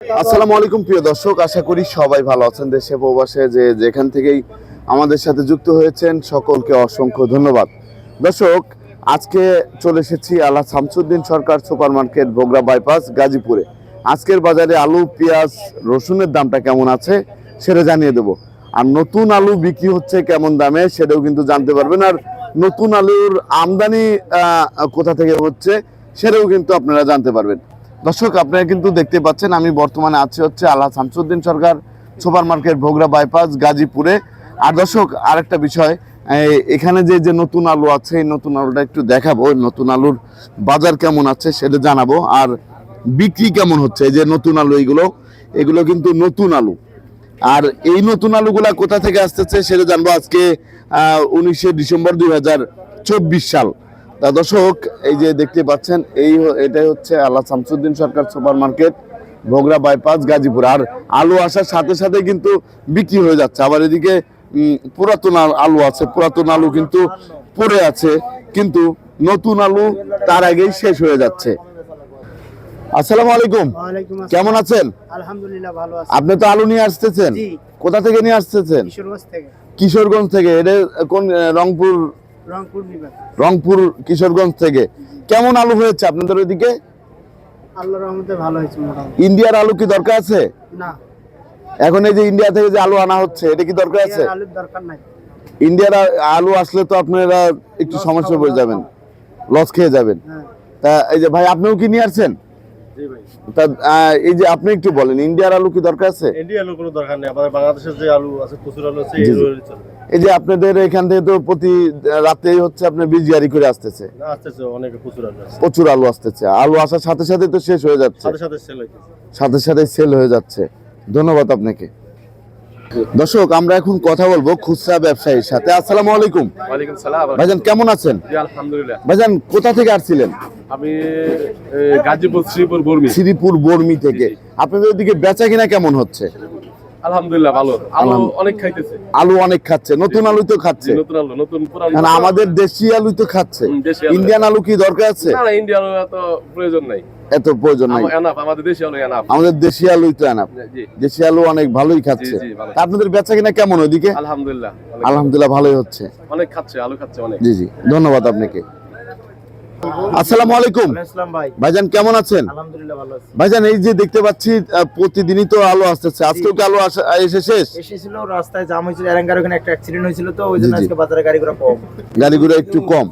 আসসালামু আলাইকুম, প্রিয় দর্শক। আশা করি সবাই ভালো আছেন দেশে প্রবাসে, যে যেখান থেকেই আমাদের সাথে যুক্ত হয়েছেন, সকলকে অসংখ্য ধন্যবাদ। দর্শক, আজকে চলে এসেছি আল্লাহ Shamsuddin Sarkar super market Bogura bypass, গাজীপুরে। আজকের বাজারে আলু, পেঁয়াজ, রসুনের দামটা কেমন আছে সেটা জানিয়ে দেবো। আর নতুন আলু বিক্রি হচ্ছে কেমন দামে সেটাও কিন্তু জানতে পারবেন। আর নতুন আলুর আমদানি কোথা থেকে হচ্ছে সেটাও কিন্তু আপনারা জানতে পারবেন। দর্শক, আপনারা কিন্তু দেখতে পাচ্ছেন, আমি বর্তমানে আছি হচ্ছে আল্লাহ Shamsuddin Sarkar, super market Bhogra bypass, গাজীপুরে। আর দর্শক, আরেকটা বিষয় এখানে যে যে নতুন আলু আছে, এই নতুন আলুটা একটু দেখাবো নতুন আলুর বাজার কেমন আছে সেটা জানাব, আর বিক্রি কেমন হচ্ছে, এই যে নতুন আলু এইগুলো এগুলো কিন্তু নতুন আলু। আর এই নতুন আলুগুলা কোথা থেকে আসতেছে সেটা জানব আজকে উনিশে ডিসেম্বর দুই হাজার চব্বিশ সাল। তা দর্শক এই যে দেখতে পাচ্ছেন এই এটাই হচ্ছে আল্লাহ Shamsuddin Sarkar super market Bhogra bypass Gazipur. আর আলু আসার সাথে সাথে কিন্তু বিক্রি হয়ে যাচ্ছে। আবার এদিকে পুরাতন আল- আলু আছে। পুরাতন আলু কিন্তু পড়ে আছে কিন্তু নতুন আলু তার আগেই শেষ হয়ে যাচ্ছে। আসসালামু আলাইকুম। কেমন আছেন? আলহামদুলিল্লাহ ভালো আছি। আপনি তো আলু নিয়ে আসতেছেন? কোথা থেকে নিয়ে আসতেছেন? কিশোরগঞ্জ থেকে। কিশোরগঞ্জ থেকে। এটা কোন রংপুর রংপুর কিশোরগঞ্জ থেকে। কেমন আলু হয়েছে আপনাদের ওইদিকে? আল্লাহর রহমতে ভালো হয়েছে মোটামুটি। ইন্ডিয়ার আলু কি দরকার আছে? না। এখন এই যে ইন্ডিয়া থেকে যে আলু আনা হচ্ছে এটা কি দরকার আছে? আলুর দরকার নাই। ইন্ডিয়ার আলু আসলে তো আপনারা একটু সমস্যা পড়ে যাবেন। লস খেয়ে যাবেন। হ্যাঁ। তা এই যে ভাই আপনিও কি নিয়ে আসছেন? তা এই যে আপনি একটু বলেন ইন্ডিয়ার আলু কি দরকার আছে? ইন্ডিয়া আলুর কোনো দরকার নেই। আমাদের বাংলাদেশের যে আলু আছে প্রচুর আলু আছে এই। আলু এই যে আপনাদের এখান থেকে তো প্রতি রাতেই হচ্ছে আপনার বীজ জারি করে আসতেছে। না আসতেছে অনেক প্রচুর আলু আসতেছে। আলু আসার সাথে সাথে তো শেষ হয়ে যাচ্ছে। সাথে সাথে সেল হয়ে যাচ্ছে। ধন্যবাদ আপনাকে। দর্শক আমরা এখন কথা বলব খুচরা ব্যবসায়ীর সাথে। আসসালামু আলাইকুম। সালাম। ভাইজান কেমন আছেন? আলহামদুলিল্লাহ। ভাইজান কোথা থেকে আসছিলেন? আমি গাজীপুর শ্রীপুর বর্মি। শ্রীপুর বর্মি থেকে। আপনাদের ওদিকে বেচা কিনা কেমন হচ্ছে? আলহামদুলিল্লাহ ভালো। আলু অনেক খাইতেছে। আলু অনেক খাচ্ছে নতুন আলু তো খাচ্ছে। নতুন আলু নতুন পুরান কারণ আমাদের দেশি আলু তো খাচ্ছে। ইন্ডিয়ান আলু কি দরকার আছে? না ইন্ডিয়ান আলু এত প্রয়োজন নাই। এত প্রয়োজন নাই। আমাদের দেশি আলু এনাফ আমাদের দেশি আলুই তো জি দেশি আলু অনেক ভালোই খাচ্ছে। তা আপনাদের বেচা কিনা কেমন ওইদিকে? আলহামদুলিল্লাহ আলহামদুলিল্লাহ ভালোই হচ্ছে। অনেক খাচ্ছে আলু খাচ্ছে অনেক। জি জি ধন্যবাদ আপনাকে। আসসালামু আলাইকুম। ভাইজান কেমন আছেন? আলহামদুলিল্লাহ ভালো আছি। ভাইজান এই যে দেখতে পাচ্ছি প্রতিদিনই তো আলো আসতেছে। আজকেও কি আলো আসা- এসে শেষ? এসেছিল রাস্তায় জাম হয়েছিল এলাকার ওখানে একটা অ্যাক্সিডেন্ট হয়েছিল তো ওই জন্য আজকে বাজারে গাড়িগুলো কম। গাড়িগুলো একটু কম।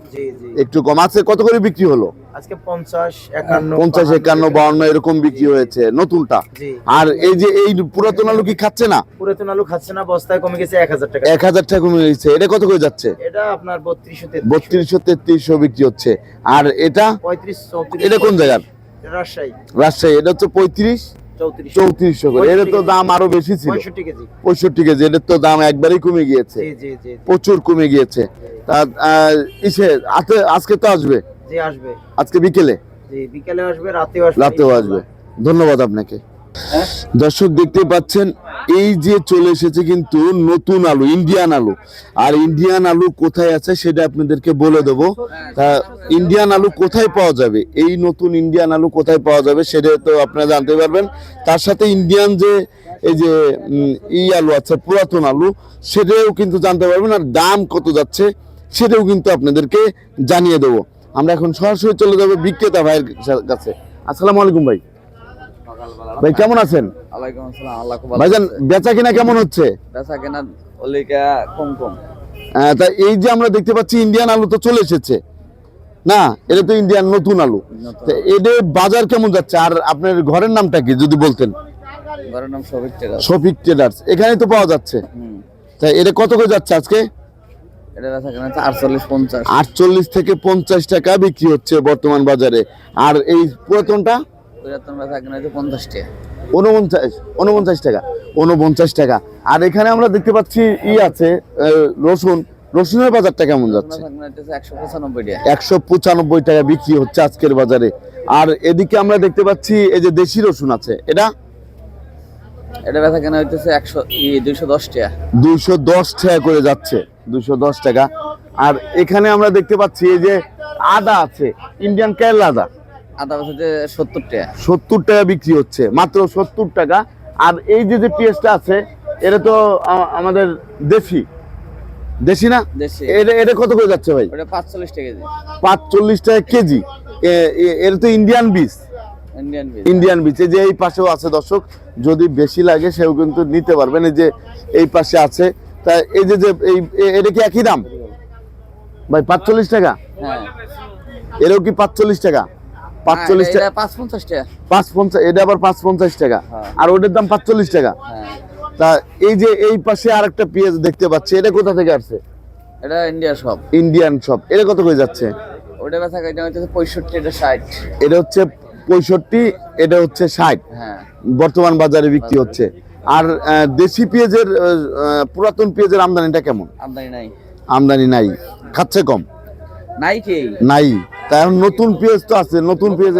একটু কম। আছে কত করে বিক্রি হলো? আজকে পঞ্চাশ একান্ন পঞ্চাশ একান্ন বাউন্ন এরকম বিক্রি হয়েছে নতুনটা। আর এই যে এই পুরাতন আলু কি খাচ্ছে না? পুরাতন আলু খাচ্ছে না বস্তায় কমে গেছে এক হাজার টাকা। এক হাজার টাকা কমে গেছে এটা কত করে যাচ্ছে? এটা আপনার বত্রিশশো বত্রিশশো তেত্রিশশো বিক্রি হচ্ছে। আর এটা? পঁয়ত্রিশ চৌত্রিশ। এটা কোন জায়গার? রাজশাহী। রাজশাহী এটা হচ্ছে পঁয়ত্রিশ? চৌত্রিশ। চৌত্রিশশো করে এটা তো দাম আরও বেশি ছিল। পঁয়ষট্টি কেজি। এটার তো দাম একবারই কমে গিয়েছে। প্রচুর কমে গিয়েছে। তা আজকে তো আসবে। জি আসবে। আজকে বিকেলে? জি বিকেলে আসবে রাতেও আসবে। রাতেও আসবে। ধন্যবাদ আপনাকে। দর্শক দেখতে পাচ্ছেন এই যে চলে এসেছে কিন্তু নতুন আলু ইন্ডিয়ান আলু। আর ইন্ডিয়ান আলু কোথায় আছে সেটা আপনাদেরকে বলে দেবো। তা ইন্ডিয়ান আলু কোথায় পাওয়া যাবে? এই নতুন ইন্ডিয়ান আলু কোথায় পাওয়া যাবে সেটা তো আপনারা জানতে পারবেন। তার সাথে ইন্ডিয়ান যে এই যে ই আলু আছে পুরাতন আলু সেটাও কিন্তু জানতে পারবেন। আর দাম কত যাচ্ছে সেটাও কিন্তু আপনাদেরকে জানিয়ে দেবো। আমরা এখন সরাসরি চলে যাব বিক্রেতা ভাইয়ের কাছে আসসালামু আলাইকুম ভাই। ভাই কেমন আছেন? ভাইজান বেচা কিনা কেমন হচ্ছে? বেচা কেনা কম কম। তা এই যে আমরা দেখতে পাচ্ছি ইন্ডিয়ান আলু তো চলে এসেছে। না এটা তো ইন্ডিয়ান নতুন আলু। তা এদের বাজার কেমন যাচ্ছে? আর আপনার ঘরের নামটা কি যদি বলতেন? ঘরের নাম সবিক টেরাস শফিক ট্রেডার্স এখানে তো পাওয়া যাচ্ছে। তা এটা কত করে যাচ্ছে আজকে এটা বেচা কেনা হচ্ছে আটচল্লিশ থেকে পঞ্চাশ টাকা বিক্রি হচ্ছে বর্তমান বাজারে। আর এই পুরাতনটা? পঞ্চাশ টাকা। উনপঞ্চাশ উনপঞ্চাশ টাকা উনপঞ্চাশ টাকা। আর এখানে আমরা দেখতে পাচ্ছি ই আছে রসুন। রসুনের বাজারটা কেমন যাচ্ছে? একশো পঁচানব্বই টাকা। বিক্রি হচ্ছে আজকের বাজারে। আর এদিকে আমরা দেখতে পাচ্ছি এই যে দেশি রসুন আছে। এটা? এটা ব্যথা কেনা হইতেছে একশো দুইশো দশ টাকা। দুইশো দশ টাকা করে যাচ্ছে। দুইশো দশ টাকা। আর এখানে আমরা দেখতে পাচ্ছি এই যে আদা আছে ইন্ডিয়ান কেরলা আদা। আদা বেচাতে সত্তর টাকা। সত্তর টাকা বিক্রি হচ্ছে মাত্র সত্তর টাকা। আর এই যে যে পেঁয়াজটা আছে এটা তো আমাদের দেশি। দেশি না? দেশি। এটা এটা কত করে যাচ্ছে ভাই? ওটা পাঁচচল্লিশ টাকা কেজি। পাঁচচল্লিশ টাকা কেজি। এটা তো ইন্ডিয়ান বীজ। ইন্ডিয়ান বীজ। ইন্ডিয়ান বীজ। এই যে এই পাশেও আছে দর্শক যদি বেশি লাগে সেও কিন্তু নিতে পারবেন। এই যে এই পাশে আছে তা এই যে এই এটা কি একই দাম? ভাই পাঁচচল্লিশ টাকা? হ্যাঁ। এটাও কি পাঁচচল্লিশ টাকা? পাঁচচল্লিশ হ্যাঁ, টাকা। পাঁচ পঞ্চাশ টাকা। পাঁচ পঞ্চাশ এটা আবার পাঁচ পঞ্চাশ টাকা। হ্যাঁ। আর ওটার দাম পাঁচচল্লিশ টাকা। তা এই যে এই পাশে আর একটা পেঁয়াজ দেখতে পাচ্ছি এটা কোথা থেকে আসছে? এটা ইন্ডিয়া সব ইন্ডিয়ান শপ এটা কত করে যাচ্ছে? ওটা বেচা এটা হচ্ছে পঁয়ষট্টি এটা ষাট। এটা হচ্ছে পঁয়ষট্টি এটা হচ্ছে ষাট। হ্যাঁ। বর্তমান বাজারে বিক্রি হচ্ছে। আর দেশি পেঁয়াজের পুরাতন পেঁয়াজের আমদানিটা কেমন? আমদানি নাই। আমদানি নাই। খাচ্ছে কম? নাই কি? নাই। তা এখন নতুন পেঁয়াজ তো আছে নতুন পেঁয়াজ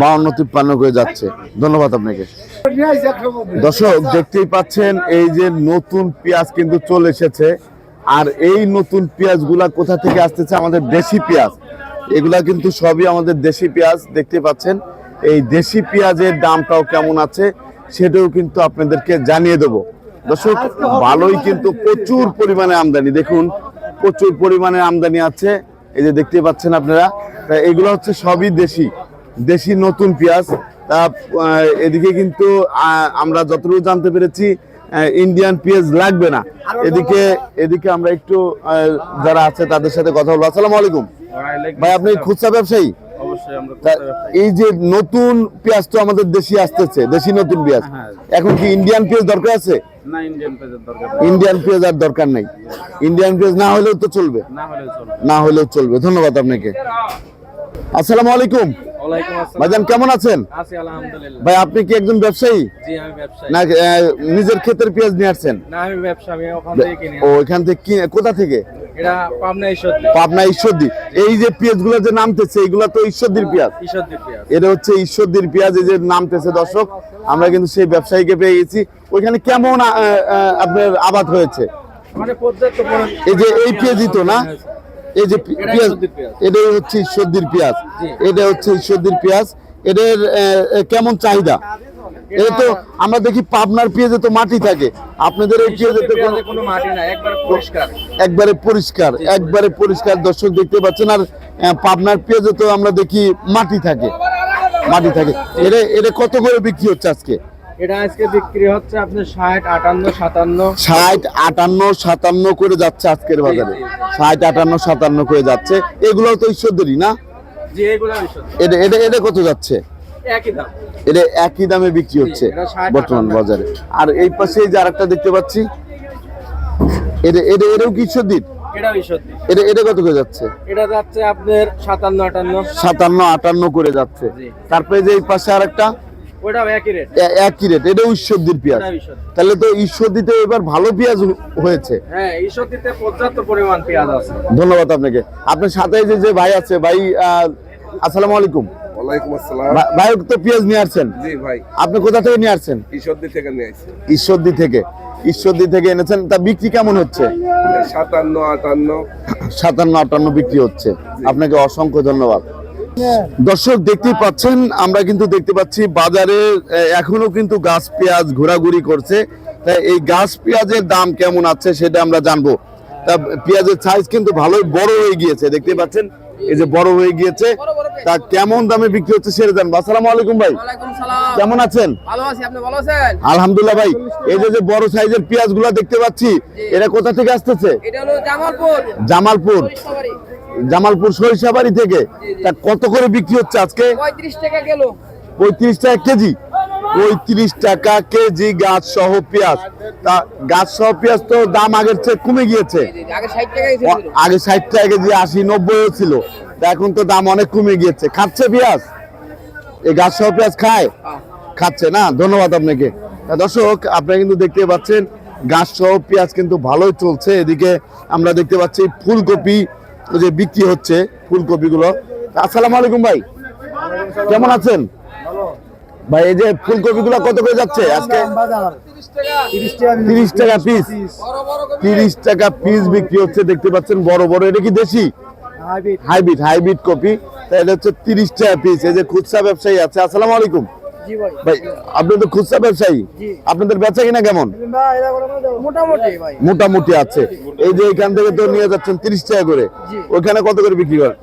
বাউন্ন তিপ্পান্ন। করে যাচ্ছে। ধন্যবাদ আপনাকে। দর্শক দেখতেই পাচ্ছেন এই যে নতুন পেঁয়াজ কিন্তু চলে এসেছে। আর এই নতুন পেঁয়াজগুলা কোথা থেকে আসতেছে? আমাদের দেশি পেঁয়াজ। এগুলা কিন্তু সবই আমাদের দেশি পেঁয়াজ দেখতে পাচ্ছেন। এই দেশি পেঁয়াজের দামটাও কেমন আছে? সেটাও কিন্তু আপনাদেরকে জানিয়ে দেবো। দর্শক, ভালোই কিন্তু প্রচুর পরিমাণে আমদানি। দেখুন, প্রচুর পরিমাণে আমদানি আছে। এই যে দেখতে পাচ্ছেন আপনারা, তা এগুলো হচ্ছে সবই দেশি। দেশি নতুন পেঁয়াজ। তা এদিকে কিন্তু আমরা যতটুকু জানতে পেরেছি ইন্ডিয়ান পেঁয়াজ লাগবে না। এদিকে এদিকে আমরা একটু যারা আছে তাদের সাথে কথা বলব। আসসালামু আলাইকুম। ভাই, আপনি খুচরা ব্যবসায়ী? এই যে নতুন পেঁয়াজ তো আমাদের দেশি আসতেছে দেশি নতুন পেঁয়াজ। এখন কি ইন্ডিয়ান পেঁয়াজ দরকার আছে? ইন্ডিয়ান পেঁয়াজ আর দরকার নাই। ইন্ডিয়ান পেঁয়াজ না হলেও তো চলবে। না হলেও চলবে। ধন্যবাদ আপনাকে। আসসালামু আলাইকুম। ভাইজান কেমন আছেন? আছি ভাই আপনি কি একজন ব্যবসায়ী? না নিজের ক্ষেতের পেঁয়াজ নিয়ে আসছেন? ও এখান থেকে কোথা থেকে? পাবনা ঈশ্বরদী। এই যে পেঁয়াজগুলো যে নামতেছে এইগুলা তো ঈশ্বরদীর পেঁয়াজ। এটা হচ্ছে ঈশ্বরদীর পেঁয়াজ এই যে নামতেছে দর্শক আমরা কিন্তু সেই ব্যবসায়ীকে পেয়ে গেছি। ওইখানে কেমন আপনার আবাদ হয়েছে? এই যে এই পেঁয়াজই তো না? এই যে পেঁয়াজ এটাই হচ্ছে ঈশ্বরদীর পেঁয়াজ। এটা হচ্ছে ঈশ্বরদীর পেঁয়াজ। এদের কেমন চাহিদা? এটা তো আমরা দেখি পাবনার পেঁয়াজে তো মাটি থাকে। আপনাদের এই পেঁয়াজে তো কোনো মাটি না একবার পরিষ্কার। একবারে পরিষ্কার একবারে পরিষ্কার। দর্শক দেখতে পাচ্ছেন আর পাবনার পেঁয়াজে তো আমরা দেখি মাটি থাকে। মাটি থাকে। এটা এটা কত করে বিক্রি হচ্ছে আজকে? এটা আজকে বিক্রি হচ্ছে আপনার ষাট আটান্ন সাতান্ন। ষাট আটান্ন সাতান্ন করে যাচ্ছে আজকের বাজারে। ষাট আটান্ন সাতান্ন করে যাচ্ছে। এগুলো তো ঈশ্বরদেরই না? এটা এটা কত যাচ্ছে? একই দাম। এটা একই দামে বিক্রি হচ্ছে বর্তমান বাজারে। আর এই পাশে এই যে আরেকটা দেখতে পাচ্ছি এটা এটা এটাও কি এটা এটা কত করে যাচ্ছে? এটা যাচ্ছে আপনার সাতান্ন আটান্ন। সাতান্ন আটান্ন করে যাচ্ছে। তারপরে যে এই পাশে আরেকটা একই রেট এ- একই ঈশ্বরদীর পেঁয়াজ। তাহলে তো ঈশ্বরদীতে এবার ভালো পেঁয়াজ হয়েছে। হ্যাঁ ঈশ্বরদীতে পর্যাপ্ত পরিমাণ পেঁয়াজ আছে। ধন্যবাদ আপনাকে। আপনার সাথে যে যে ভাই আছে ভাই আসসালামু আলাইকুম। ওয়ালাইকুম আসসালাম। ভাই তো পেঁয়াজ নিয়ে আসছেন? জি ভাই। আপনি কোথা থেকে নিয়ে আসছেন? ঈশ্বরদী থেকে নিয়ে আসছি। ঈশ্বরদী থেকে। ঈশ্বরদী থেকে এনেছেন তা বিক্রি কেমন হচ্ছে? সাতান্ন আটান্ন। সাতান্ন আটান্ন বিক্রি হচ্ছে। আপনাকে অসংখ্য ধন্যবাদ। দর্শক দেখতেই পাচ্ছেন আমরা কিন্তু দেখতে পাচ্ছি বাজারে এখনও কিন্তু গাছ পেঁয়াজ ঘোরাঘুরি করছে। তাই এই গাছ পেঁয়াজের দাম কেমন আছে সেটা আমরা জানব। তা পেঁয়াজের সাইজ কিন্তু ভালোই বড় হয়ে গিয়েছে দেখতে পাচ্ছেন? এই যে বড় হয়ে গিয়েছে তা কেমন দামে বিক্রি হচ্ছে সেটা জানব। আসসালামু আলাইকুম ভাই। কেমন আছেন? ভালো আছি আপনি ভালো আছেন? আলহামদুলিল্লাহ ভাই এই যে যে বড় সাইজের পেঁয়াজগুলা দেখতে পাচ্ছি এটা কোথা থেকে আসতেছে? এটা হলো জামালপুর। জামালপুর। জামালপুর সরিষাবাড়ি থেকে। তা কত করে বিক্রি হচ্ছে আজকে? পঁয়ত্রিশ টাকা গেল পঁয়ত্রিশ টাকা কেজি? পঁয়ত্রিশ টাকা কেজি গাছ সহ পেঁয়াজ। তা গাছ সহ পেঁয়াজ তো দাম আগের চেয়ে কমে গিয়েছে। আগে ষাট টাকা কেজি আশি নব্বই ছিল। তা এখন তো দাম অনেক কমে গিয়েছে। খাচ্ছে পেঁয়াজ? এই গাছ সহ পেঁয়াজ খায়? খাচ্ছে না? ধন্যবাদ আপনাকে। দর্শক, আপনারা কিন্তু দেখতে পাচ্ছেন, গাছ সহ পেঁয়াজ কিন্তু ভালোই চলছে। এদিকে আমরা দেখতে পাচ্ছি ফুলকপি যে বিক্রি হচ্ছে ফুলকপি গুলো আসসালামু আলাইকুম ভাই। কেমন আছেন? ভাই, এই যে ফুলকপি গুলো কত করে যাচ্ছে আজকে? তিরিশ টাকা পিস। তিরিশ টাকা পিস বিক্রি হচ্ছে, দেখতে পাচ্ছেন, বড় বড়। এটা কি দেশি? হাইব্রিড। হাইব্রিড কপি। তা এটা হচ্ছে তিরিশ টাকা পিস এই যে খুচরা ব্যবসায়ী আছে আসসালামু আলাইকুম। ভাই। আপনি তো খুচরা ব্যবসায়ী। আপনাদের বেচা কিনা কেমন? মোটামুটি আছে। এই যে এখান থেকে তো নিয়ে যাচ্ছেন তিরিশ টাকা করে। ওইখানে কত করে বিক্রি করেন?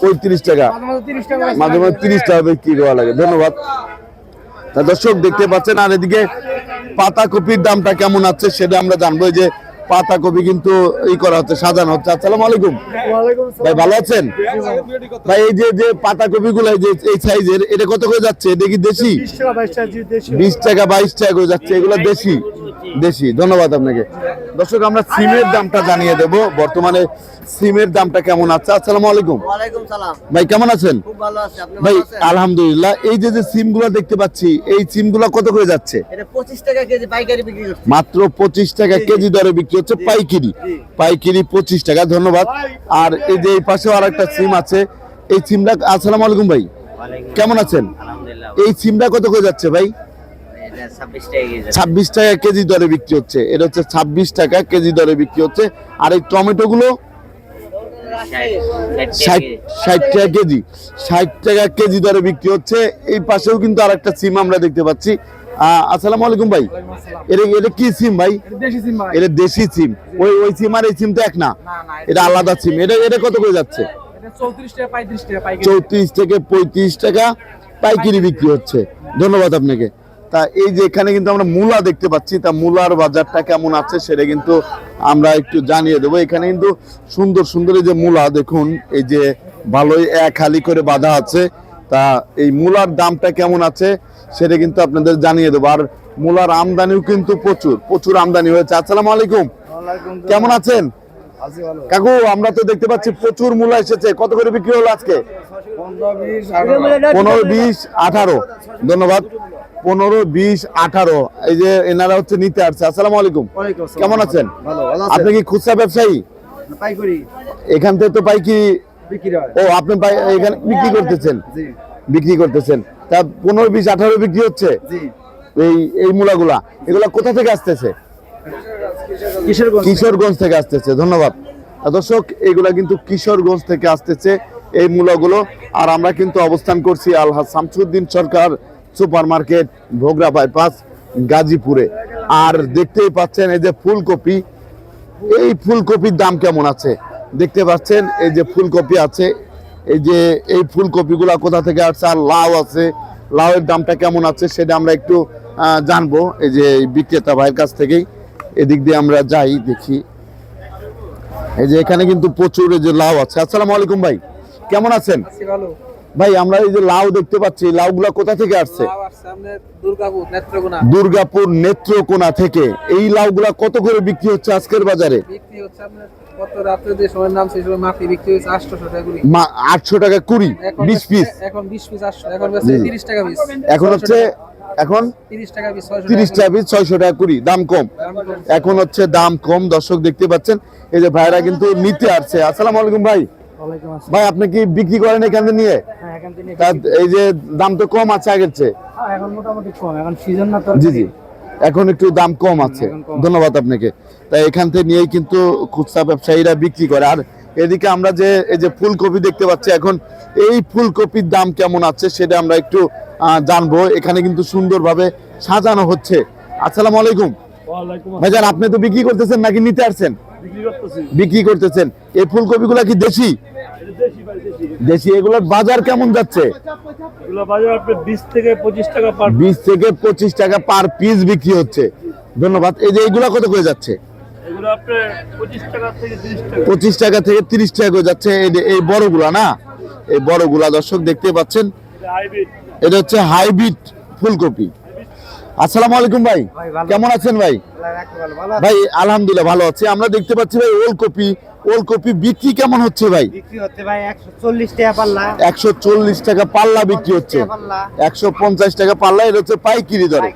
পঁয়ত্রিশ। টাকা। মাঝে মাঝে তিরিশ টাকা বিক্রি করা লাগে। ধন্যবাদ। দর্শক দেখতে পাচ্ছেন আর এদিকে পাতা কপির দামটা কেমন আছে সেটা আমরা জানব। এই যে পাতা কপি কিন্তু ই করা হচ্ছে সাজানো হচ্ছে। আসসালাম আলাইকুম। ভাই ভালো আছেন? ভাই এই যে যে পাতা কপি গুলো যে এই সাইজের এটা কত করে যাচ্ছে? এটা কি দেশি। বিশ টাকা বাইশ টাকা করে যাচ্ছে এগুলো দেশি? দেশি ধন্যবাদ আপনাকে। দর্শক আমরা সিমের দামটা জানিয়ে দেব। বর্তমানে সিমের দামটা কেমন আছে? আসসালামু আলাইকুম। ভাই কেমন আছেন? খুব ভালো আছে আপনি ভাই আলহামদুলিল্লাহ। এই যে যে সিমগুলো দেখতে পাচ্ছি এই সিমগুলো কত করে যাচ্ছে? এটা পঁচিশ টাকা কেজি পাইকারি বিক্রি করছি মাত্র পঁচিশ টাকা কেজি দরে বিক্রি হচ্ছে পাইকিরি। পাইকিরি পঁচিশ টাকা ধন্যবাদ। আর এই যে এই পাশেও আর একটা সিম আছে এই সিমটা আসসালামু আলাইকুম ভাই। কেমন আছেন? আলহামদুলিল্লাহ। এই সিমটা কত করে যাচ্ছে ভাই? ছাব্বিশ টাকা কেজি। দরে বিক্রি হচ্ছে। এটা হচ্ছে ছাব্বিশ টাকা কেজি দরে বিক্রি হচ্ছে। আর এই টমেটো গুলো ষাট ষাট টাকা কেজি। ষাট টাকা কেজি দরে বিক্রি হচ্ছে। এই পাশেও কিন্তু আর একটা সিম আমরা দেখতে পাচ্ছি। আহ, আসসালামু আলাইকুম ভাই। এটা এটা কি সিম ভাই? দেশি সিম ভাই। এটা দেশি সিম। ওই ওই সিম আর এই সিম তো এক না? এটা আলাদা সিম। এটা এটা কত করে যাচ্ছে? চৌত্রিশ টাকা পঁয়ত্রিশ টাকা পাইকারি। চৌত্রিশ থেকে পঁয়ত্রিশ টাকা পাইকারি বিক্রি হচ্ছে। ধন্যবাদ আপনাকে। তা এই যে এখানে কিন্তু আমরা মূলা দেখতে পাচ্ছি তা মূলার বাজারটা কেমন আছে সেটা কিন্তু আমরা একটু জানিয়ে দেবো। এখানে কিন্তু সুন্দর সুন্দর এই যে মূলা দেখুন এই যে ভালোই এক হালি করে বাঁধা আছে। তা এই মূলার দামটা কেমন আছে সেটা কিন্তু আপনাদের জানিয়ে দেবো। আর মূলার আমদানিও কিন্তু প্রচুর প্রচুর আমদানি হয়েছে। আসসালামু আলাইকুম। কেমন আছেন? কাকু আমরা তো দেখতে পাচ্ছি প্রচুর মূলা এসেছে। কত করে বিক্রি হলো আজকে? পনেরো বিশ আঠারো। ধন্যবাদ। পনেরো বিশ আঠারো। এই যে এনারা হচ্ছে নিতে আসছে। আসসালামু আলাইকুম। কেমন আছেন? আপনি কি খুচরা ব্যবসায়ী? পাইকারি। এখান থেকে তো বিক্রি হয়। ও আপনি এখানে বিক্রি করতেছেন? বিক্রি করতেছেন। তা পনেরো বিশ আঠারো বিক্রি হচ্ছে? এই এই মূলাগুলা। এগুলা কোথা থেকে আসতেছে? কিশোরগঞ্জ কিশোরগঞ্জ থেকে আসতেছে। ধন্যবাদ। দর্শক এগুলা কিন্তু কিশোরগঞ্জ থেকে আসতেছে এই মূলাগুলো। আর আমরা কিন্তু অবস্থান করছি Alha Shamsuddin Sarkar super market Bhogra bypass, গাজীপুরে। আর দেখতেই পাচ্ছেন এই যে ফুলকপি, এই ফুলকপির দাম কেমন আছে? দেখতে পাচ্ছেন এই যে ফুলকপি আছে, এই যে এই ফুলকপিগুলা কোথা থেকে আসছে আর লাউ আছে, লাউয়ের দামটা কেমন আছে সেটা আমরা একটু জানব। এই যে বিক্রেতা ভাইয়ের কাছ থেকেই এদিক দিয়ে আমরা যাই, দেখি। এই যে এখানে কিন্তু প্রচুর এই যে লাউ আছে। আসসালামু আলাইকুম ভাই, কেমন আছেন? ভালো। ভাই আমরা এই যে লাউ দেখতে পাচ্ছি লাউগুলা কোথা থেকে আসছে? দুর্গাপুর নেত্রকোনা। থেকে। এই লাউগুলা কত করে বিক্রি হচ্ছে আজকের বাজারে? আটশো টাকা কুড়ি বিশ পিস। এখন বিশ পিস এখন জি, জি। তিরিশ টাকা পিস। এখন হচ্ছে এখন? তিরিশ টাকা পিস ছয়শো টাকা কুড়ি দাম কম। এখন হচ্ছে দাম কম দর্শক দেখতে পাচ্ছেন। এই যে ভাইরা কিন্তু নিতে আসছে। আসসালামু আলাইকুম ভাই। ভাই আপনি কি বিক্রি করেন এখানে নিয়ে? হ্যাঁ থেকে এই যে দাম তো কম আছে আগের চেয়ে। হ্যাঁ, এখন মোটামুটি কম। এখন সিজন না তো জি জি। এখন একটু দাম কম আছে। ধন্যবাদ আপনাকে। তাই এখান থেকে নিয়েই কিন্তু খুচরা ব্যবসায়ীরা বিক্রি করে। আর এদিকে আমরা যে এই যে ফুলকপি দেখতে পাচ্ছি এখন এই ফুলকপির দাম কেমন আছে সেটা আমরা একটু আহ, জানব। এখানে কিন্তু সুন্দরভাবে সাজানো হচ্ছে। আসসালামু আলাইকুম। ভাইজান আপনি তো বিক্রি করতেছেন নাকি নিতে আসছেন? বিক্রি করতেছেন। এই ফুলকপিগুলা কি দেশি? দেশি এগুলোর বাজার কেমন যাচ্ছে? বিশ থেকে পঁচিশ টাকা পার বিশ থেকে পঁচিশ টাকা পার পিস বিক্রি হচ্ছে। ধন্যবাদ। এই যে এইগুলা কত করে যাচ্ছে? পঁচিশ টাকা থেকে তিরিশ টাকা। পঁচিশ টাকা থেকে তিরিশ টাকা করে যাচ্ছে এই যে- এই বড়গুলা না? এই বড়গুলা দর্শক দেখতে পাচ্ছেন। এটা হচ্ছে হাইব্রিড ফুলকপি। আসসালামু আলাইকুম ভাই। কেমন আছেন ভাই? ভাই আলহামদুলিল্লাহ ভালো আছি। আমরা দেখতে পাচ্ছি ভাই ওলকপি। ওলকপি বিক্রি কেমন হচ্ছে ভাই? বিক্রি হচ্ছে ভাই একশো চল্লিশ টাকা পাল্লা। টাকা বিক্রি হচ্ছে। পাল্লা। একশো পঞ্চাশ টাকা পাল্লা এটা হচ্ছে পাইকিরি দরে।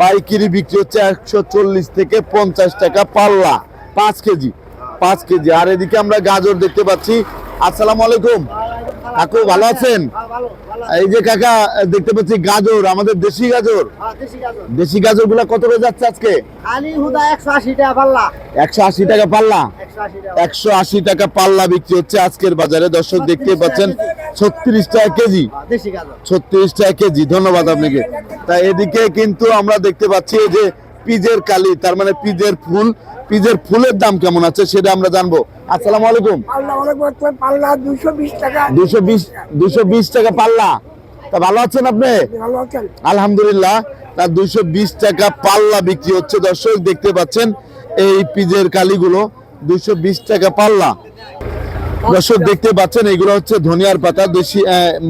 পাইকারি বিক্রি হচ্ছে একশো চল্লিশ থেকে পঞ্চাশ টাকা পাল্লা। পাঁচ কেজি। পাঁচ কেজি। আর এদিকে আমরা গাজর দেখতে পাচ্ছি। আসসালামু আলাইকুম। কাকু ভালো আছেন? এই যে কাকা দেখতে পাচ্ছি গাজর আমাদের দেশি গাজর। হ্যাঁ, দেশি গাজর। গুলা কত করে যাচ্ছে আজকে? একশো আশি টাকা পাল্লা। একশো আশি টাকা পাল্লা? বিক্রি হচ্ছে আজকের বাজারে। দর্শক দেখতে পাচ্ছেন ছত্রিশ টাকা কেজি। হ্যাঁ, ছত্রিশ টাকা কেজি। ধন্যবাদ আপনাকে। তা এদিকে কিন্তু আমরা দেখতে পাচ্ছি যে পিজের কালি তার মানে পিজের ফুল। পিজের ফুলের দাম কেমন আছে সেটা আমরা জানব। আসসালামু আলাইকুম। পাল্লা দুশো বিশ টাকা। দুশো বিশ দুশো বিশ টাকা পাল্লা। তা ভালো আছেন আপনি? আলহামদুলিল্লাহ। তা দুশো বিশ টাকা পাল্লা বিক্রি হচ্ছে। দর্শক দেখতে পাচ্ছেন এই পিজের কালিগুলো দুইশো বিশ টাকা পাল্লা। দর্শক দেখতে পাচ্ছেন এগুলো হচ্ছে ধনিয়ার পাতা দেশি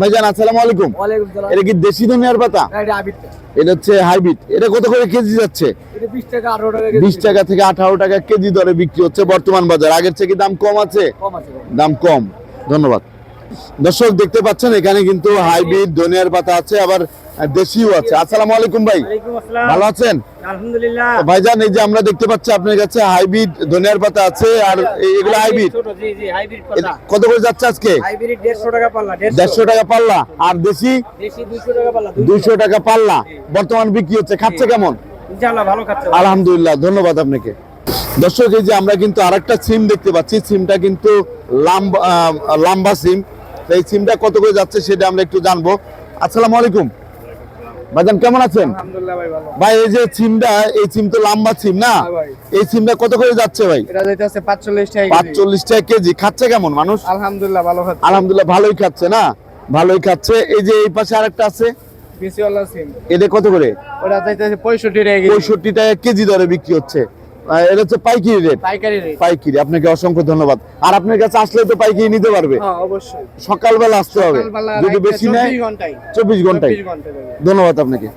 ভাইজান আসসালামু আলাইকুম। এটা কি দেশি ধনিয়ার পাতা? এটা হচ্ছে হাইব্রিড। এটা কত করে কেজি যাচ্ছে? বিশ টাকা থেকে আঠারো টাকা কেজি দরে বিক্রি হচ্ছে বর্তমান বাজার। আগের থেকে দাম কম আছে। দাম কম। ধন্যবাদ। দর্শক দেখতে পাচ্ছেন এখানে কিন্তু হাইব্রিড ধনিয়ার পাতা আছে। আবার দেশিও আছে। আসসালামু আলাইকুম ভাই। ভালো আছেন? আলহামদুলিল্লাহ। ভাইজান এই যে আমরা দেখতে পাচ্ছি আপনার কাছে হাইব্রিড ধনিয়ার পাতা আছে আর এগুলো হাইব্রিড জি জি হাইব্রিড পাতা। কত করে যাচ্ছে আজকে? হাইব্রিড টাকা পাল্লা দেড়শো। টাকা পাল্লা। আর দেশি? টাকা পাল্লা দুইশো। টাকা পাল্লা। বর্তমান বিক্রি হচ্ছে। খাচ্ছে কেমন? ইনশাআল্লাহ ভালো খাচ্ছে। আলহামদুলিল্লাহ ধন্যবাদ আপনাকে। দর্শক এই যে আমরা কিন্তু আরেকটা সিম দেখতে পাচ্ছি। সিমটা কিন্তু লাম্বা লম্বা সিম। এই সিমটা কত করে যাচ্ছে সেটা আমরা একটু জানব। আসসালামু আলাইকুম। ভাইজান কেমন আছেন? ভাই এই যে সিমটা এই সিম তো লম্বা সিম না? হ্যাঁ এই সিমটা কত করে যাচ্ছে ভাই? এটা যাইতেছে পাঁচচল্লিশ টাকা কেজি। পাঁচচল্লিশ টাকা কেজি। খাচ্ছে কেমন মানুষ? আলহামদুলিল্লাহ ভালো খাচ্ছে। আলহামদুলিল্লাহ ভালোই খাচ্ছে না? ভালোই খাচ্ছে। এই যে এই পাশে আরেকটা আছে? বিসিওয়ালা সিম। এটা কত করে? ওটা যাইতেছে পঁয়ষট্টি টাকা কেজি। পঁয়ষট্টি টাকা কেজি দরে বিক্রি হচ্ছে। এটা হচ্ছে পাইকারি রেট পাইকারি রেট পাইকারি আপনাকে অসংখ্য ধন্যবাদ। আর আপনার কাছে আসলে তো পাইকারি নিতে পারবে। হ্যাঁ অবশ্যই। সকালবেলা আসতে হবে। যদি বেশি নেয় চব্বিশ ঘন্টায়। 24 ঘন্টায়। দেবে। ধন্যবাদ আপনাকে।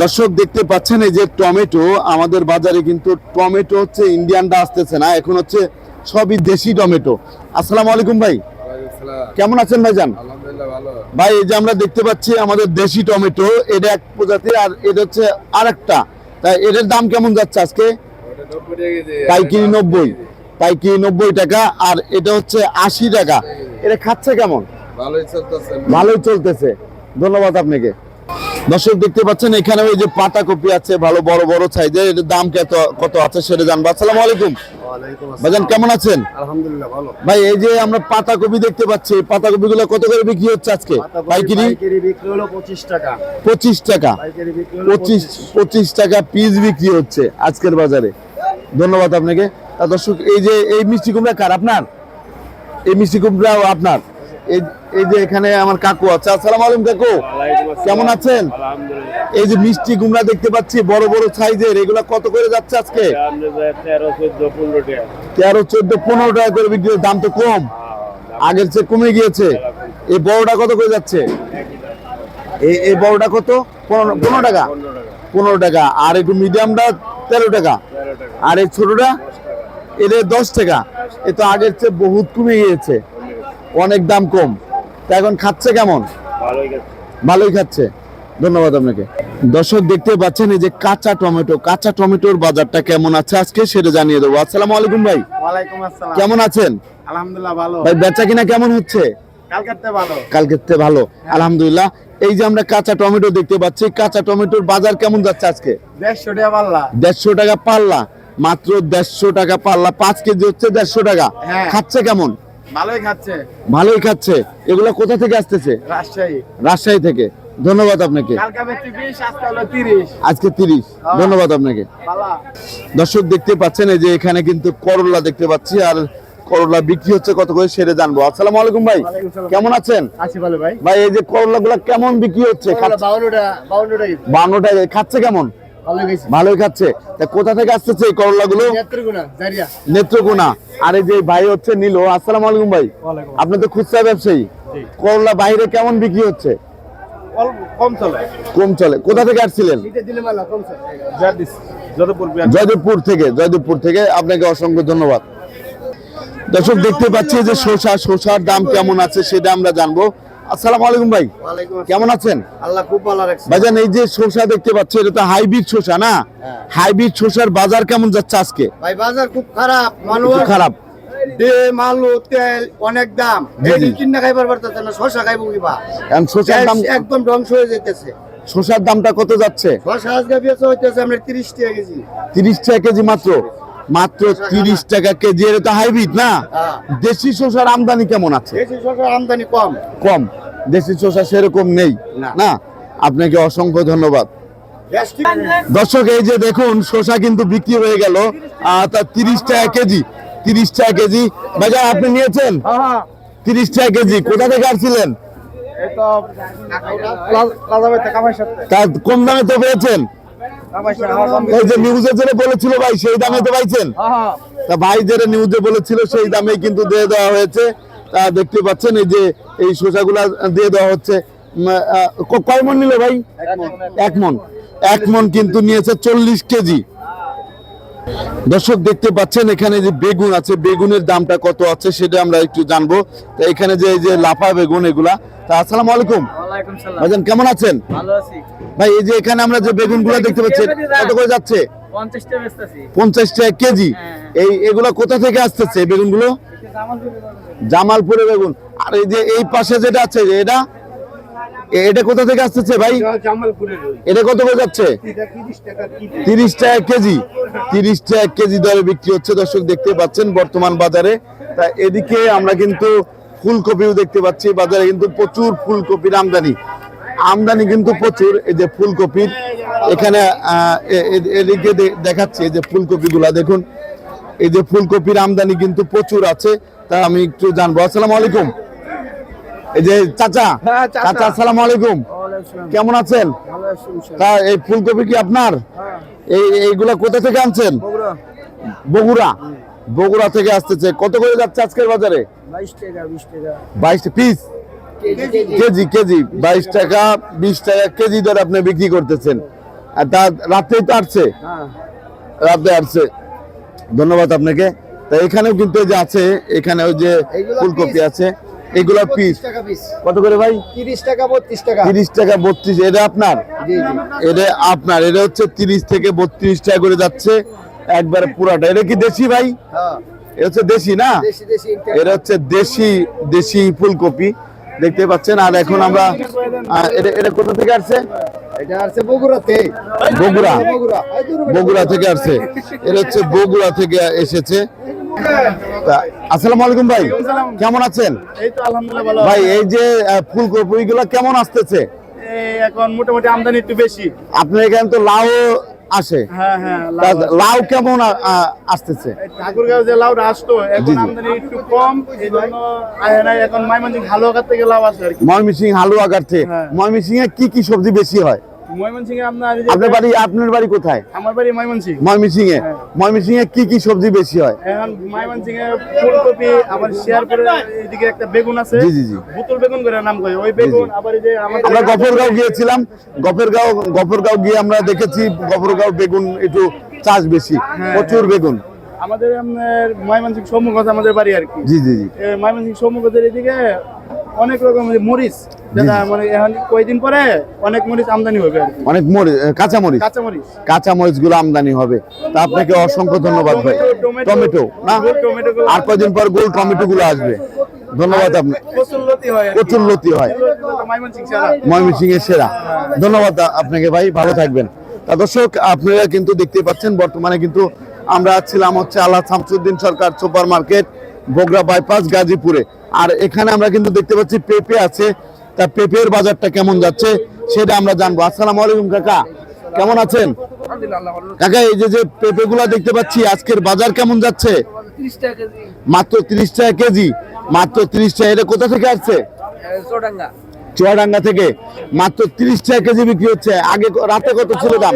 দর্শক দেখতে পাচ্ছেন এই যে টমেটো আমাদের বাজারে কিন্তু টমেটো হচ্ছে ইন্ডিয়ানটা আসতেছে না এখন হচ্ছে সবই দেশি টমেটো। আসসালামু আলাইকুম ভাই। কেমন আছেন ভাইজান আলহামদুলিল্লাহ ভালো। ভাই এই যে আমরা দেখতে পাচ্ছি আমাদের দেশি টমেটো এটা এক প্রজাতি আর এটা হচ্ছে আরেকটা। তাই এটার দাম কেমন যাচ্ছে আজকে? পাইকিরি নব্বই। পাইকিরি নব্বই টাকা আর এটা হচ্ছে আশি টাকা। এটা খাচ্ছে কেমন? ভালোই চলতেছে। ভালোই চলতেছে। ধন্যবাদ আপনাকে। দর্শক দেখতে পাচ্ছেন এখানে ওই যে পাতা কপি আছে ভালো বড় বড় সাইজের এটার দাম কত কত আছে সেটা জানব। আসসালামু আলাইকুম। ভাইজান কেমন আছেন? আলহামদুলিল্লাহ ভালো। ভাই এই যে আমরা পাতা কপি দেখতে পাচ্ছি পাতা কপি গুলো কত করে বিক্রি হচ্ছে আজকে? পাইকারি? বিক্রি হলো পঁচিশ টাকা। পঁচিশ টাকা। পাইকারি বিক্রি পঁচিশ পঁচিশ। টাকা পিস বিক্রি হচ্ছে আজকের বাজারে। ধন্যবাদ আপনাকে। দর্শক এই যে এই মিষ্টি কুমড়া কার? আপনার? এই মিষ্টি কুমড়াও আপনার। এই এই যে এখানে আমার কাকু আছে। আসসালামু আলাইকুম কাকু। কেমন আছেন? এই যে মিষ্টি কুমড়া দেখতে পাচ্ছি বড় বড় সাইজের। এগুলা কত করে যাচ্ছে আজকে? তেরো চোদ্দ পনেরো টাকা। করে বিক্রি দাম তো কম। আগের চেয়ে কমে গিয়েছে। এই বড়টা কত করে যাচ্ছে? এই এই বড়টা কত? পনেরো পনেরো টাকা? পনেরো টাকা। আর একটু মিডিয়ামটা তেরো টাকা। আর এই ছোটটা এটা দশ টাকা। এ তো আগের চেয়ে বহুত কমে গিয়েছে। অনেক দাম কম। তা এখন খাচ্ছে কেমন? ভালোই খাচ্ছে। ধন্যবাদ আপনাকে। দর্শক দেখতে পাচ্ছেন এই যে কাঁচা টমেটো কাঁচা টমেটোর বাজারটা কেমন আছে আজকে সেটা জানিয়ে দেবো। আসসালামু আলাইকুম ভাই। কেমন আছেন? আলহামদুলিল্লাহ ভালো। ভাই বেচা কিনা কেমন হচ্ছে? কালকাতে ভালো। আলহামদুলিল্লাহ। এই যে আমরা কাঁচা টমেটো দেখতে পাচ্ছি কাঁচা টমেটোর বাজার কেমন যাচ্ছে আজকে? দেড়শো টাকা পাল্লা। দেড়শো টাকা পাল্লা। মাত্র দেড়শো টাকা পাল্লা। পাঁচ কেজি হচ্ছে দেড়শো টাকা। হ্যাঁ। খাচ্ছে কেমন? ভালোই খাচ্ছে। ভালোই খাচ্ছে। এগুলো কোথা থেকে আসতেছে? রাজশাহী। রাজশাহী থেকে। ধন্যবাদ আপনাকে। আজকে তিরিশ। ধন্যবাদ আপনাকে। দর্শক দেখতে পাচ্ছেন এই যে এখানে কিন্তু করলা দেখতে পাচ্ছি আর করলা বিক্রি হচ্ছে কত করে সেটা জানব। আসসালামু আলাইকুম ভাই। কেমন আছেন? ভাই। ভাই এই যে করলা গুলা কেমন বিক্রি হচ্ছে? খাচ্ছে- বাউন্ন টাকা কেমন? ভালোই খাচ্ছে। তা কোথা থেকে আসতেছে এই করলা গুলো নেত্রকোনা। আর এই যে ভাই হচ্ছে নিল আসসালামু আলাইকুম ভাই। আপনি তো খুচরা ব্যবসায়ী। করলা বাইরে কেমন বিক্রি হচ্ছে? কম চলে। কম চলে। কোথা থেকে আসছিলেন? এটা দিলে মালা কম চলে। জয়দেবপুর থেকে জয়দেবপুর থেকে আপনাকে অসংখ্য ধন্যবাদ। দর্শক দেখতে পাচ্ছি যে শসা শসার দাম কেমন আছে সেটা আমরা জানব। আসসালামু আলাইকুম ভাই। কেমন আছেন? আল্লাহ খুব ভালো রাখছে। ভাইজান এই যে শসা দেখতে পাচ্ছি এটা তো হাইব্রিড শসা না? হাইব্রিড শসার বাজার কেমন যাচ্ছে আজকে? ভাই বাজার খুব খারাপ মানুষ খারাপ। ডিম আলু তেল অনেক দাম। জি, এই কিনা খাইবার পারতেছে না শশা খাইবো কিবা এখন শসার দাম একদম ধ্বংস হয়ে যেতেছে শসার দামটা কত যাচ্ছে? শশা আজকে বেচা হইতেছে আমরা তিরিশ টাকা কেজি। টাকা কেজি মাত্র। মাত্র তিরিশ টাকা কেজি এটা তো হাইব্রিড না? হ্যাঁ। দেশি শসার আমদানি কেমন আছে? দেশি শশার আমদানি কম। কম। দেশি শসা সেরকম নেই না। আপনাকে অসংখ্য ধন্যবাদ। দর্শক এই যে দেখুন শসা কিন্তু বিক্রি হয়ে গেল তা তিরিশ টাকা কেজি তিরিশ টাকা কেজি। বাজার আপনি নিয়েছেন? তিরিশ টাকা কেজি কোথা থেকে আসছিলেন কম দামে তো পেয়েছেন। এই যে নিউজে যেটা বলেছিল ভাই সেই দামে তো পাইছেন? তা ভাই যেটা নিউজে বলেছিল সেই দামে কিন্তু দিয়ে দেওয়া হয়েছে। তা দেখতে পাচ্ছেন এই যে এই দিয়ে দেওয়া হচ্ছে। কয় মন নিল ভাই? এক মন। এক মন কিন্তু নিয়েছে চল্লিশ কেজি। দর্শক দেখতে পাচ্ছেন এখানে যে বেগুন আছে বেগুনের দামটা কত আছে সেটা আমরা একটু জানব। তা এখানে যে এই যে লাফা বেগুন এগুলা তা আসসালামু আলাইকুম। ভাইজান কেমন আছেন? ভালো আছি। ভাই এই যে এখানে আমরা যে বেগুনগুলা দেখতে পাচ্ছি কত করে যাচ্ছে? পঞ্চাশ টাকা কেজি। হ্যাঁ। এই এগুলা কোথা থেকে আসতেছে এই বেগুনগুলো? জামালপুরে বেগুন। আর এই যে এই পাশে যেটা আছে এটা? এটা কোথা থেকে আসতেছে ভাই? এটা কত করে যাচ্ছে? তিরিশ টাকা কেজি। তিরিশ টাকা কেজি। দরে বিক্রি হচ্ছে দর্শক দেখতে পাচ্ছেন বর্তমান বাজারে। তা এদিকে আমরা কিন্তু ফুলকপিও দেখতে পাচ্ছি বাজারে কিন্তু প্রচুর ফুলকপির আমদানি। আমদানি কিন্তু প্রচুর এই যে ফুলকপির। এখানে এদিকে দেখাচ্ছি এই যে ফুলকপি গুলা দেখুন। এই যে ফুলকপির আমদানি কিন্তু প্রচুর আছে। তা আমি একটু জানব। আসসালামু আলাইকুম। এই যে চাচা চাচা। আসসালামু আলাইকুম। কেমন আছেন? তা এই ফুলকপি কি আপনার? এই এইগুলা কোথা থেকে আনছেন? বগুড়া। বগুড়া? থেকে আসতেছে। কত করে যাচ্ছে আজকের বাজারে? বাইশ পিস কেজি কেজি বাইশ টাকা বিশ টাকা কেজি দরে আপনি বিক্রি করতেছেন। আর তা রাত্রেই তো আসছে। রাতে আসছে। ধন্যবাদ আপনাকে। তা এখানেও কিন্তু যে আছে এখানে ওই যে ফুলকপি আছে। এগুলো পিস টাকা কত করে ভাই? তিরিশ টাকা বত্রিশ টাকা। তিরিশ টাকা বত্রিশ এটা আপনার? এটা আপনার এটা হচ্ছে তিরিশ থেকে বত্রিশ টাকা করে যাচ্ছে। একবারে পুরাটা। এটা কি দেশি ভাই? হ্যাঁ। এটা হচ্ছে দেশি না? এটা হচ্ছে দেশি দেশি ফুলকপি। দেখতে পাচ্ছেন আর এখন আমরা এটা এটা কোথা থেকে আসছে? বগুড়া। থেকে আসছে। এটা হচ্ছে বগুড়া থেকে এসেছে। আসসালামু আলাইকুম ভাই। কেমন আছেন? এই তো আলহামদুলিল্লাহ ভালো ভাই এই যে ফুলকপি গুলো কেমন আসতেছে? এখন মোটামুটি আমদানি একটু বেশি। আপনার এখানে তো লাউ আসে। হ্যাঁ হ্যাঁ লাউ কেমন আসতেছে? ঠাকুরগাঁও যে লাউটা আসতো এখন আমদানি একটু কম এই জন্য আহে এখন ময়মনসিং হালুয়াঘাট থেকে লাউ আসে আর কি। ময়মনসিং হালুয়াঘাট থেকে। হ্যাঁ। ময়মনসিং এ কি কি সবজি বেশি হয়? আপনার আপনার বাড়ি আপনার বাড়ি কোথায়? আমার বাড়ি ময়মনসিং কি কি সবজি বেশি হয়? এখন ফুলকপি আবার একটা বেগুন আছে। জি, জি, জি। বুতুল বেগুন করে নাম করে। ওই বেগুন আবার এই যে আমরা গফরগাঁও গিয়েছিলাম। গফরগাঁও গফরগাঁও গিয়ে আমরা দেখেছি গফরগাঁও বেগুন একটু চাষ বেশি। হ্যাঁ, প্রচুর বেগুন। আমাদের ময়মনসিং সম্মুখ আছে আমাদের বাড়ি আর কি। জি জি জি। ময়মনসিং সম্মুখের এদিকে অনেক রকম মরিচ যেটা মানে এখন কয়েকদিন পরে অনেক মরিচ আমদানি হবে অনেক মরিচ কাঁচা মরিচ? কাঁচা মরিচ। কাঁচা মরিচগুলো আমদানি হবে। তা আপনাকে অসংখ্য ধন্যবাদ ভাই। টমেটো, না? আর কয়দিন পর গোল টমেটো গুলো আসবে। ধন্যবাদ আপনাকে। প্রচুর লতি হয় ময়মনসিং এর সেরা। ধন্যবাদ আপনাকে ভাই ভালো থাকবেন। তা দর্শক আপনারা কিন্তু দেখতে পাচ্ছেন বর্তমানে কিন্তু আমরা ছিলাম হচ্ছে আল্লাহ Shamsuddin Sarkar super market Bogura bypass গাজীপুরে। আর এখানে আমরা কিন্তু দেখতে পাচ্ছি পেঁপে আছে। তা পেঁপের বাজারটা কেমন যাচ্ছে সেটা আমরা জানব। আসসালামু আলাইকুম কাকা। কেমন আছেন? কাকা এই যে যে পেঁপে গুলা দেখতে পাচ্ছি আজকের বাজার কেমন যাচ্ছে? মাত্র তিরিশ টাকা কেজি। মাত্র তিরিশ টাকা। এটা কোথা থেকে আসছে? চুয়াডাঙ্গা। থেকে। মাত্র তিরিশ টাকা কেজি বিক্রি হচ্ছে। আগে রাতে কত ছিল দাম?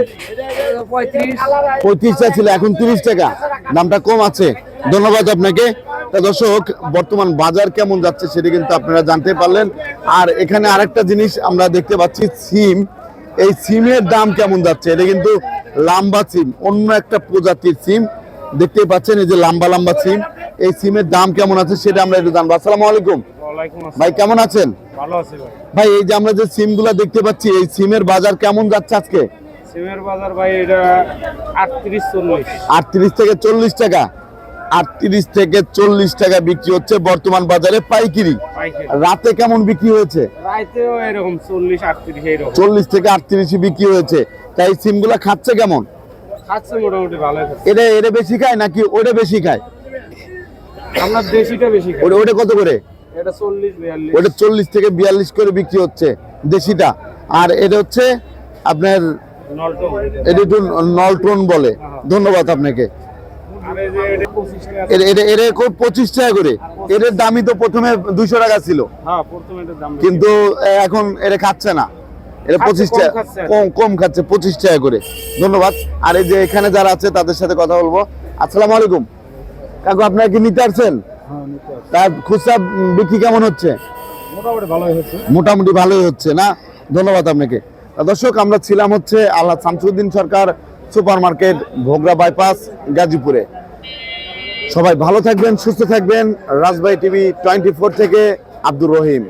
পঁয়ত্রিশ টাকা ছিল এখন তিরিশ টাকা। দামটা কম আছে। ধন্যবাদ আপনাকে। তা দর্শক বর্তমান বাজার কেমন যাচ্ছে সেটা কিন্তু আপনারা জানতে পারলেন। আর এখানে আরেকটা জিনিস আমরা দেখতে পাচ্ছি সিম। এই সিমের দাম কেমন যাচ্ছে? এটা কিন্তু লাম্বা সিম অন্য একটা প্রজাতির সিম। দেখতে পাচ্ছেন এই যে লম্বা লম্বা সিম। এই সিমের দাম কেমন আছে সেটা আমরা একটু জানব। আসসালামু আলাইকুম। ভাই কেমন আছেন? ভালো আছি ভাই। ভাই এই যে আমরা যে সিমগুলা দেখতে পাচ্ছি এই সিমের বাজার কেমন যাচ্ছে আজকে? সিমের বাজার ভাই এটা আটত্রিশ চল্লিশ। আটত্রিশ থেকে চল্লিশ টাকা। আটত্রিশ থেকে চল্লিশ টাকা বিক্রি হচ্ছে বর্তমান বাজারে পাইকিরি। রাতে কেমন বিক্রি হয়েছে? চল্লিশ থেকে আটত্রিশে বিক্রি হয়েছে। তাই সিমগুলা খাচ্ছে কেমন? খাচ্ছে মোটামুটি ভালো এটা এটা বেশি খায় নাকি ওটা বেশি খায়? আপনার দেশিটা বেশি খায় ওটা ওটা কত করে? এটা চল্লিশ বিয়াল্লিশ। ওটা চল্লিশ থেকে বিয়াল্লিশ করে বিক্রি হচ্ছে দেশিটা। আর এটা হচ্ছে আপনার নলটো এটা একটু নলটন বলে। ধন্যবাদ আপনাকে। এটা পঁচিশ টাকা খুব পঁচিশ করে। এটার দামই তো প্রথমে দুশো টাকা ছিল। হ্যাঁ। কিন্তু এখন এটা খাচ্ছে না। এটা পঁচিশ টাকা খাচ্ছে আর কি। কম কম খাচ্ছে পঁচিশ টাকা করে। ধন্যবাদ। আর এই যে এখানে যারা আছে তাদের সাথে কথা বলব। আসসালামু আলাইকুম। কাকু আপনারা কি নিতে আসছেন? তার খুচরা বিক্রি কেমন হচ্ছে? মোটামুটি ভালোই হচ্ছে। মোটামুটি ভালোই হচ্ছে না? ধন্যবাদ আপনাকে। দর্শক আমরা ছিলাম হচ্ছে আল্লাহ Shamsuddin Sarkar super market Bhogra bypass গাজীপুরে। সবাই ভালো থাকবেন সুস্থ থাকবেন। রাজবাই টিভি টোয়েন্টি থেকে আব্দুর রহিম।